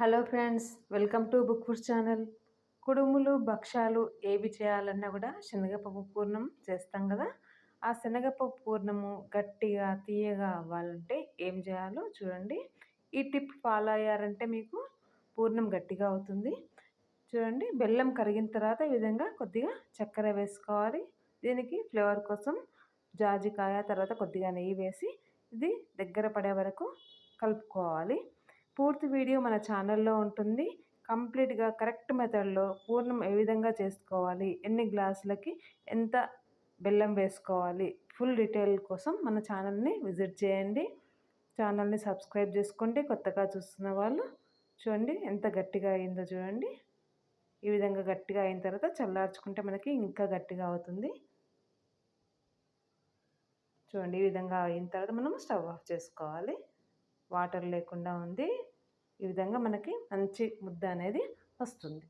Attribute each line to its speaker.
Speaker 1: Hello friends welcome to book food channel. కుడుములు భక్ష్యాలు ఏవి చేయాలన్నా కూడా శనగపప్పు పూర్ణం చేస్తాం కదా. ఆ శనగపప్పు పూర్ణము గట్టిగా తీయగా అవ్వాలంటే ఏం చేయాలో చూడండి. ఈ టిప్ ఫాలో అయ్యారంటే మీకు పూర్ణం గట్టిగా అవుతుంది. చూడండి బెల్లం కరిగిన తర్వాత ఈ విధంగా కొద్దిగా చక్కెర వేసుకోవాలి. దీనికి ఫ్లేవర్ కోసం జాజికాయ తర్వాత కొద్దిగా నెయ్యి వేసి ఇది దగ్గర పడే వరకు కలుపుకోవాలి. పూర్తి వీడియో మన ఛానల్లో ఉంటుంది. కంప్లీట్గా కరెక్ట్ మెథడ్లో పూర్ణం ఏ విధంగా చేసుకోవాలి? ఎన్ని గ్లాసులకి ఎంత బెల్లం వేసుకోవాలి? ఫుల్ డీటెయిల్ కోసం మన ఛానల్ని విజిట్ చేయండి. ఛానల్ని సబ్స్క్రైబ్ చేసుకోండి. కొత్తగా చూస్తున్న వాళ్ళు చూడండి ఎంత గట్టిగా అయిందో చూడండి. ఈ విధంగా గట్టిగా అయిన తర్వాత చల్లార్చుకుంటే మనకి ఇంకా గట్టిగా అవుతుంది. చూడండి ఈ విధంగా అయిన తర్వాత మనం స్టవ్ ఆఫ్ చేసుకోవాలి. వాటర్ లేకుండా ఉంది. ఈ విధంగా మనకి మంచి ముద్ద అనేది వస్తుంది.